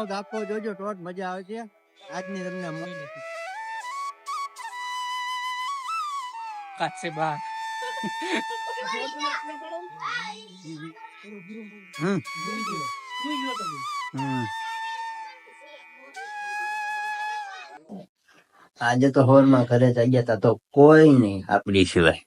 Blog આખો જોજો તો જ મજા છે. આજની તમને મળી કાચે બા આજે તો હોરમાં ઘરે જઈ ગયા તા તો કોઈ નહીં આપણી સિવાય.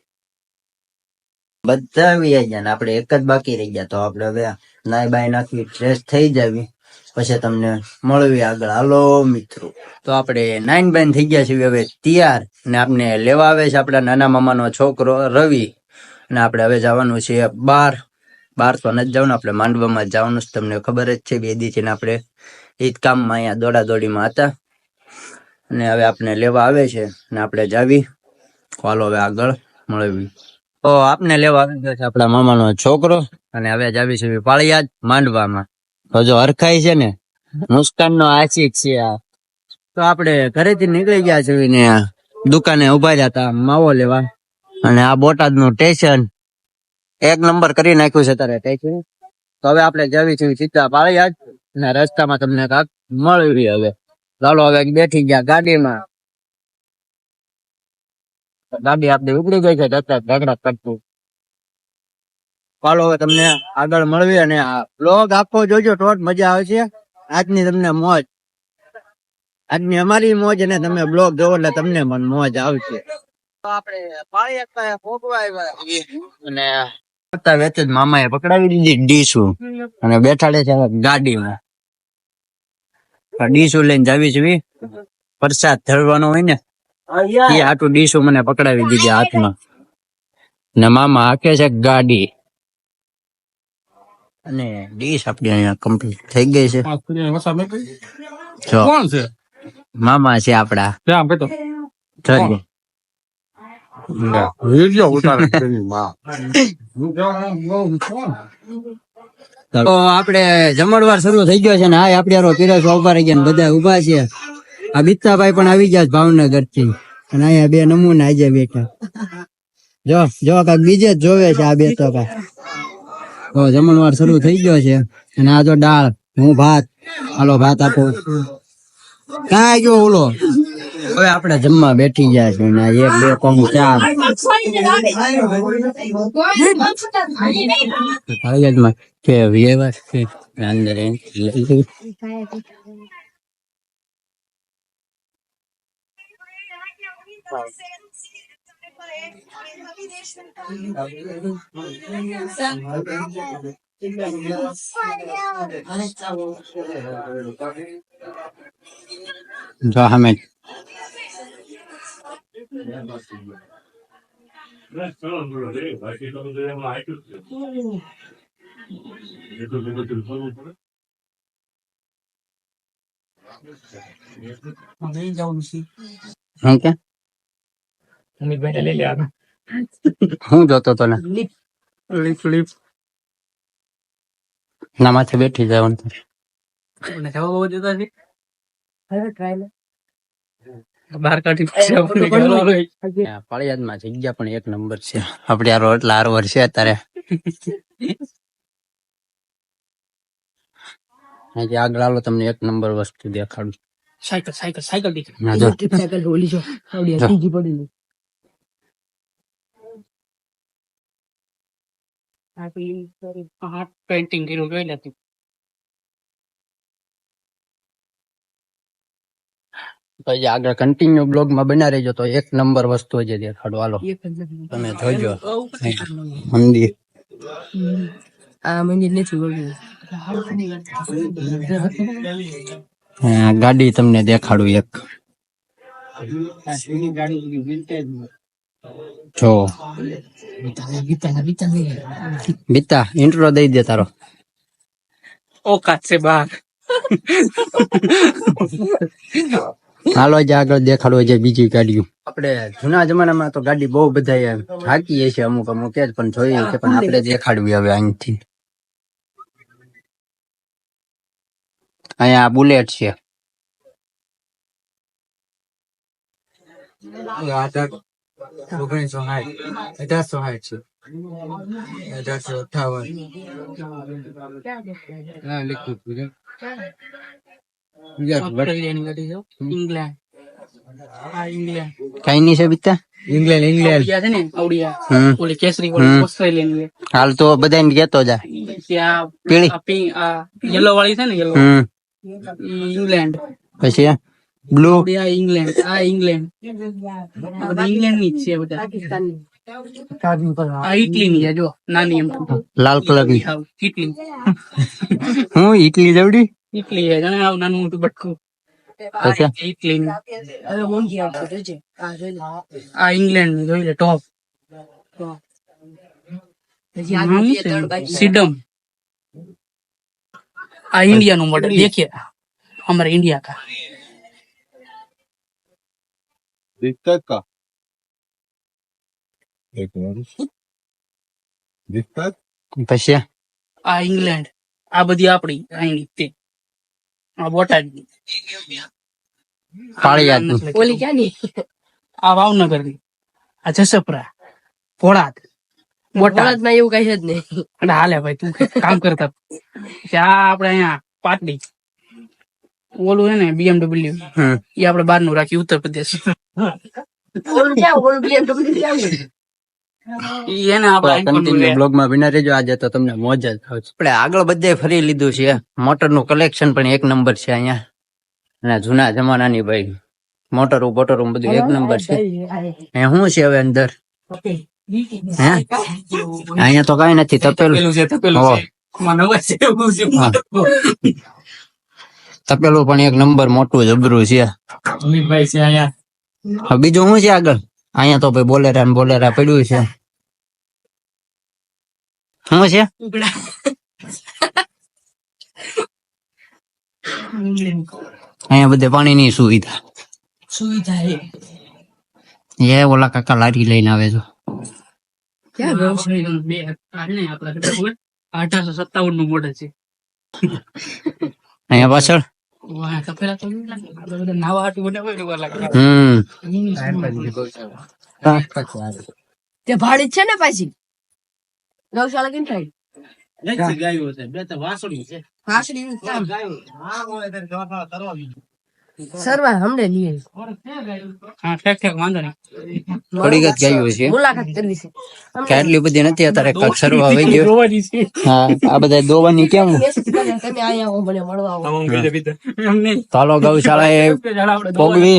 બધા આવી ગયા ને આપણે એક જ બાકી રહી ગયા તો આપણે હવે નાઈ બાય નાખવી ફ્રેશ થઈ જાવી. પછી તમને મળવી આગળ. હાલો, મિત્રો. તો આપણે નાઇન બેન થઈ ગયા છીએ હવે તૈયાર. ને આપણે લેવા આવે છે આપણા નાના મામાનો છોકરો રવિ. અને આપણે હવે જવાનું છે બાર. બાર તો નથી જવાનું, આપણે માંડવામાં જવાનું છે. તમને ખબર જ છે, બે દી ને આપણે ઈદ કામમાં અહીંયા દોડા દોડીમાં હતા. અને હવે આપણે લેવા આવે છે, ને આપણે જાવી. હાલો હવે આગળ મળવી તો આપને લેવા આવી ગયો છે આપણા મામાનો છોકરો. અને હવે જાવી છે પાળિયાદ માંડવામાં. જો હરખાઈ છે ને? મુસ્કાન નો આશિક છે આ. તો આપણે ઘરેથી નીકળી ગયા છે ને દુકાને ઊભા હતા માવો લેવા. અને આ બોટાદનું સ્ટેશન એક નંબર કરી નાખ્યું છે તારે સ્ટેશન. તો હવે આપણે જવી છે સીધા જ ને રસ્તામાં તમને કાક મળવી હવે. ચાલો હવે બેઠી ગયા ગાડીમાં. ગાડી આપણે ઉપડી ગઈ છે ધકધક ધકધક કરતું. હવે તમને આગળ મળવી અને આ બ્લોગ આખો જોજો તો મજા આવશે આજની તમને મોજ. આજની અમારી મોજ અને તમે બ્લોગ જોવો એટલે તમને પણ મોજ આવશે. આપણે પાળી એકતા ભોગવા અને કરતા વેચ મામાએ પકડાવી દીધી ડીશું. અને બેઠાડે છે ગાડીમાં. આ લઈને જાવી છે પ્રસાદ ધરવાનો હોય ને એ હાટું ડીશું મને પકડાવી દીધી હાથમાં. ને મામા હાકે છે ગાડી. અને ડીશ આપણી અહીંયા કમ્પ્લીટ થઈ ગઈ છે. કોણ છે? મામા છે આપડા. ત્યાં બેઠો તો તો આપડે જમણવાર શરૂ થઈ ગયો છે ને હા આપડે હારો પીરસવા ઊભા રહી ગયા ને બધા ઊભા છે. આ બિત્તાભાઈ પણ આવી ગયા છે ભાવનગરથી અને અહીંયા બે નમૂના આજે બેઠા. જો જો કાક બીજે જ જોવે છે આ બે તો કાક. તો જમણવાર શરૂ થઈ ગયો છે. અને આ જો દાળ, હું ભાત, હાલો ભાત આપો. કાંઈ ગયો ઓલો? હવે આપણે જમવા બેઠી ગયા છે ને એક, બે કોમ ચાર કે વ્યવહાર છે, અંદર લઈ. લઈ. જો અમે હું કે અમિતભાઈ લઈ લે આગળ હું જોતો તો ને? માથે બેઠી જવાનું મને જવા બહુ જતા છે બહાર કાઢી પછી આપણને કહેવાનું હોય. ફળિયાદમાં જગ્યા પણ એક નંબર છે. આપણે આ રોડ લાર વર્ષે અત્યારે. આગળ આલો તમને એક નંબર વસ્તુ દેખાડું. સાયકલ સાયકલ સાયકલ દીકરી સાયકલ ઓલી જો. આવડી જો. કર્યું જોઈ તું પછી આગળ કન્ટિન્યુ બ્લોગમાં બના રહેજો તો એક નંબર વસ્તુ છે દેખાડો હાલો તમે જોજો મંદિર આ મંદિર નથી ગાડી તમને દેખાડું એક જો બીતા ઇન્ટ્રો દઈ દે તારો. ઓ કાચે બહાર હાલો જ આગળ દેખાડો છે બીજી ગાડીઓ. આપણે જૂના જમાનામાં તો ગાડી બહુ બધા હાકીએ છે અમુક અમુક જ પણ જોઈએ છે પણ આપણે દેખાડવી હવે અહીંથી. અહીંયા બુલેટ છે. ઓગણીસો સાઠ અઢારસો સાઠ છે અઢારસો અઠાવન હા લખ્યું હતું ઓસ્ટ્રેલિયાની ગાડી છે ઇંગ્લેન્ડ કઈ નહીં છે બીતા ઇંગ્લેન્ડ ઇંગ્લેન્ડ છે ને આવડિયા ઓલી કેસરી હમ. વાળી હાલ તો બધાને કહેતો જા ત્યાં પીળી યલો વાળી છે ને યલો ઇંગ્લેન્ડ પછી બ્લુ આ ઇંગ્લેન્ડ આ ઇંગ્લેન્ડ બટકું આ ઇંગ્લેન્ડ જોઈ લે ટોપ સિડમ આ ઇન્ડિયા નું? મોડલ દેખીએ. અમારે ઇન્ડિયા કા. दिक्कत का एक मिनट दिक्कत પછી आ इंग्लैंड आ बधी આપડી અહીંની તે આ બોટાદ પાળિયાદની. ઓલી ક્યાં ની આ ભાવનગર ની આ જસપરા ભોળાદ બોટાદ માં એવું કઈ છે જ નહીં એટલે હાલે ભાઈ તું કામ કરતા કે આ આપડે અહીંયા પાટડી ઓલું છે ને બીએમડબલ્યુ હમ એ આપડે બાર નું રાખ્યું ઉત્તર પ્રદેશ ઈ એને આપડે કન્ટિન્યુ બ્લોગમાં બિના રહેજો. આજે તો તમને મોજ જ આવશે. આપણે આગળ બધે ફરી લીધું છે. મોટરનું કલેક્શન પણ એક નંબર છે અહીંયા. અને જૂના જમાનાની ભાઈ મોટર બોટરો બધું એક નંબર છે. શું છે હવે અંદર? હે? અહીંયા તો કઈ નથી તપેલું. છે. તપેલું પણ એક નંબર મોટું જબરું છે. અમિતભાઈ છે અહીંયા. હવે બીજું શું છે આગળ? અહીંયા તો ભાઈ બોલેરા ને બોલેરા પડ્યું છે. શું છે? અહીંયા બધે પાણીની સુવિધા. સુવિધા એ ઓલા કાકા લારી લઈને આવે છે. ને નું અહીંયા પાછળ? તો ભાડી લાગે. આપડે બધા નાવા હાટુ બનાવે ને એવા લાગે. હમ તે ભાડી જ છે ને પાછી હા કેમ થાય વાસળી નું કામ. સરવા હમણે લઈએ હા ઠેક ઠેક વાંધો નહીં. થોડીક જ ગાયું છે. મુલાકાત કરવી છે. કેટલી બધી નથી અત્યારે કાંઈક સરવા આવી ગયો હા આ બધા દોવાની કેમ? તમે આયા હો મને મળવા આવો. ચાલો ગૌશાળા એ ભોગવી.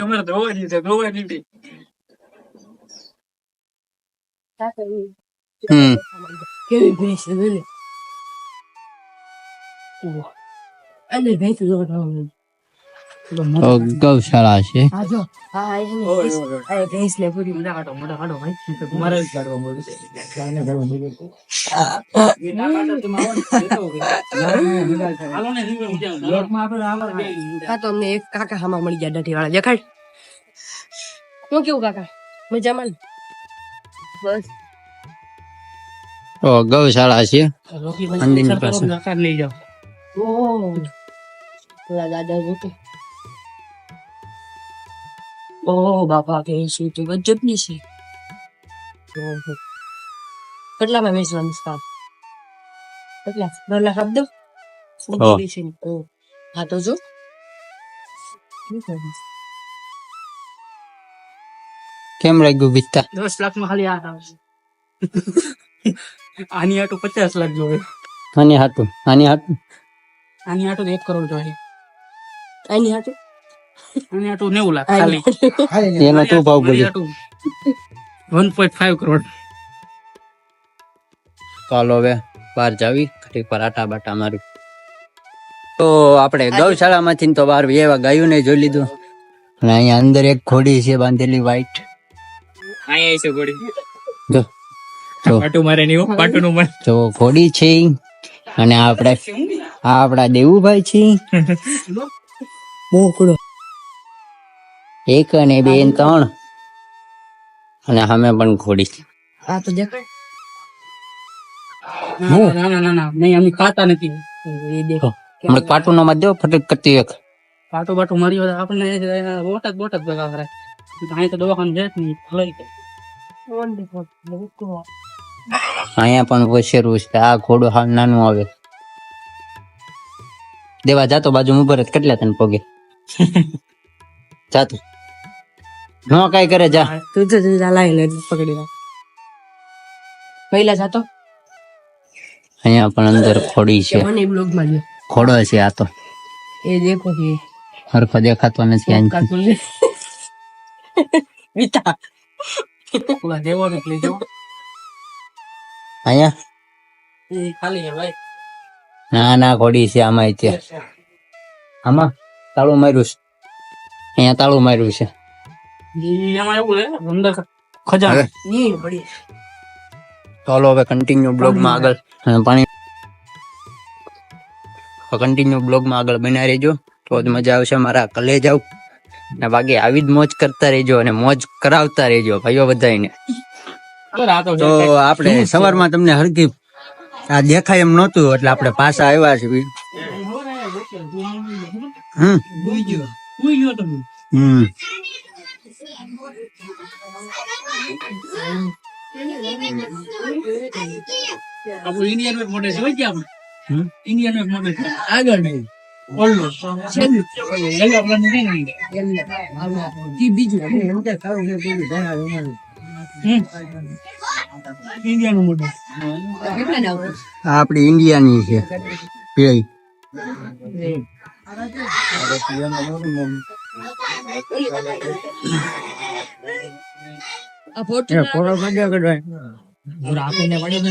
અમારે દોવાની છે દોવાની. હમ. કેવી ભેંસ છે. અંદર ભેંસ. તો ગૌશાળા છે. હા જો હા આ છે ને ભેંસ. આ ભેંસ ને પૂરી બધા કાઢો મોઢા કાઢો ભાઈ. મારે જ કાઢવા મળ્યું છે. હાલો ને, નીકળો, જાઓ. હા તો અમને એક કાકા હામાં મળી ગયા ડઢી વાળા દેખાડ. હું કેવું કાકા? મજામાં? બસ. ઓ ગૌશાળા છે. રોકી પાસે. લઈ જાઓ. દાદા જોતે ઓહ બાપા ભેંસું તો ગજબની છે કેટલામાં વેચવાનું છે કેટલા દોઢ લાખ આપી દઉં. હા તો જો કેમ લાગ્યું બીતા દસ લાખમાં ખાલી આ આવશે આની આટો પચાસ લાખ જોવે આની હાટું આની હાટું આની આટો તો એક કરોડ જોવે આની હાથું? આની આટો નેવું લાખ ખાલી. એનો તું ભાવ બોલી વન પોઈન્ટ ફાઈવ કરોડ તો હવે બહાર જાવી ઘડીક પર બાટા મારી. તો આપણે ગૌશાળામાંથી તો બહાર એવા ગાયું ને જોઈ લીધું. અને અહીંયા અંદર એક ઘોડી છે બાંધેલી વ્હાઈટ અહીંયા છે ગોળી જો જો. પાટું મારે નહીં પાટું નું મને જો ઘોડી છે અને આ આપણે આ આપણા દેવુભાઈ છે મોકળો. એક અને બે ને ત્રણ. અને અમે પણ ઘોડી આ તો દેખાય. ના ના ના ના નહીં અમે ખાતા નથી. એ દેખો. હમણાં પાટું નો માં દો ફટક કરતી એક પાટું બાટું મારી હોય આપણને બોટાદ બોટાદ ભેગા કરે. અહીં તો દવાખાનું છે જ નહીં લઈ અહીંયા પણ વસેરું છે. આ ઘોડો હાલ નાનું આવે. દેવા જાતો બાજુ ઉભર જ કેટલા તને પગે? જાતો ન કઈ કરે જા. તું તો લાવીને પકડી રાખ પહેલા જાતો અહીંયા પણ અંદર ખોડી છે. મને બ્લોગમાં ખોડો છે આ તો. એ દેખો કે. હરખો દેખાતો નથી અહીં. વિતા. ઓલા દેવો ને લઈ જાઓ અહીંયા? એ ખાલી છે ભાઈ. ના ના ખોડી છે આમાં ત્યાં આમાં? તાળું માર્યું છે. અહીંયા તાળું માર્યું છે. એમાં એવું છે અંદર ખજાનો. ની પડી. ચાલો હવે કન્ટિન્યુ બ્લોગમાં આગળ. પાણી. કન્ટિન્યુ બ્લોગમાં આગળ બનાવી રહેજો. તો જ મજા આવશે મારા કલે જાવ ને બાકી આવી જ મોજ કરતા રહેજો અને મોજ કરાવતા રહેજો ભાઈઓ બધાને તો આપણે સવારમાં તમને હરકી આ દેખાય એમ નહોતું એટલે આપણે પાછા આવ્યા છીએ. હમ ઉઈ ગયો ઉઈ ગયો તમે. હમ. આપણું ઇન્ડિયન વેબ મોડે છે કે આપણે? હમ? ઇન્ડિયન મોડે છે. આગળ નહીં. આપણે બીજું હમ? ઇન્ડિયન? આ આપણી ઇન્ડિયાની છે પેલી ફોટો કાઢ્યો કઢવાય રાખીને પડ્યો ને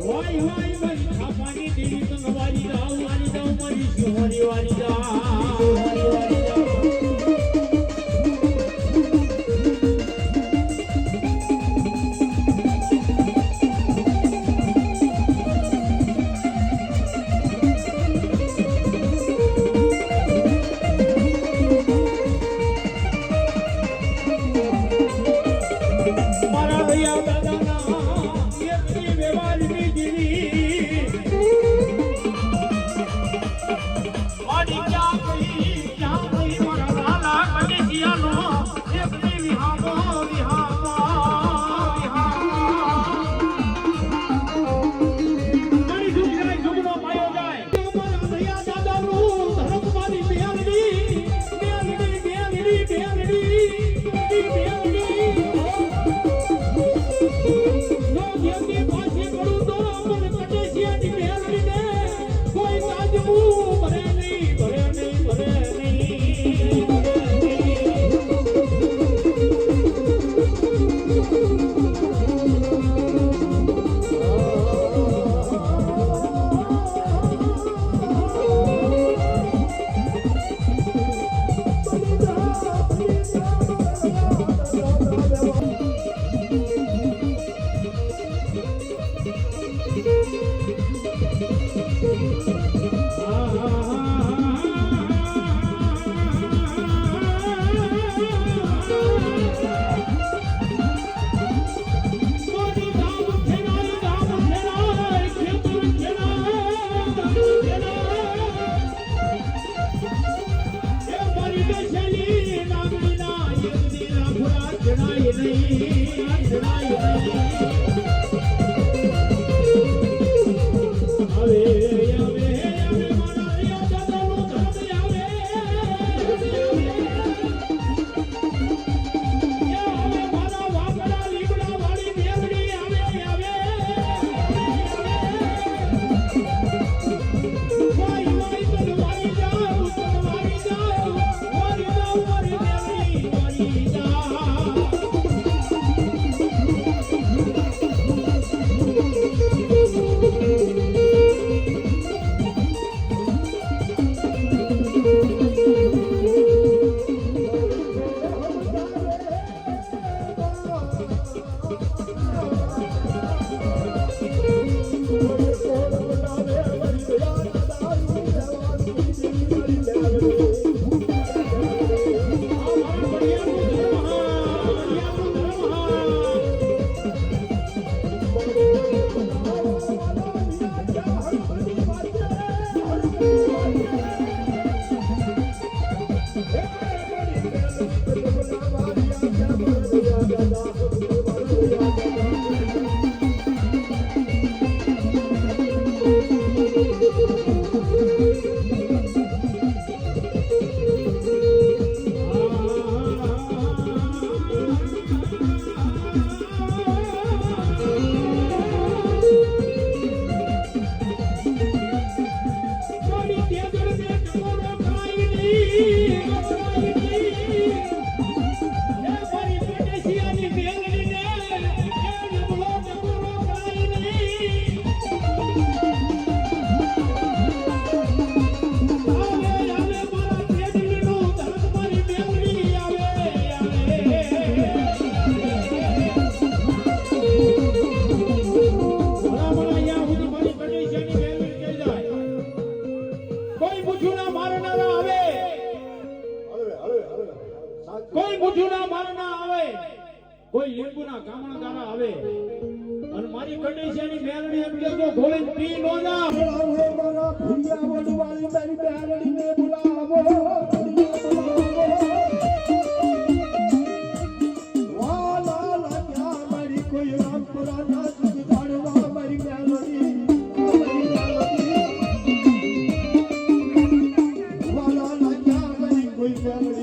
વારી વારી જાઓ વારી મારી શું વારી વારી வினாயினை કોઈ બુઠું ના ના આવે. કોઈ લીંબુ ના કામણા ગારા આવે. અને મારી કંડિશનની મેલડી એમ કે તો ગોળી પી નો જા. ભૂલ્યા બધું વાળી તારી બેહરડી ને બોલાવો. મારી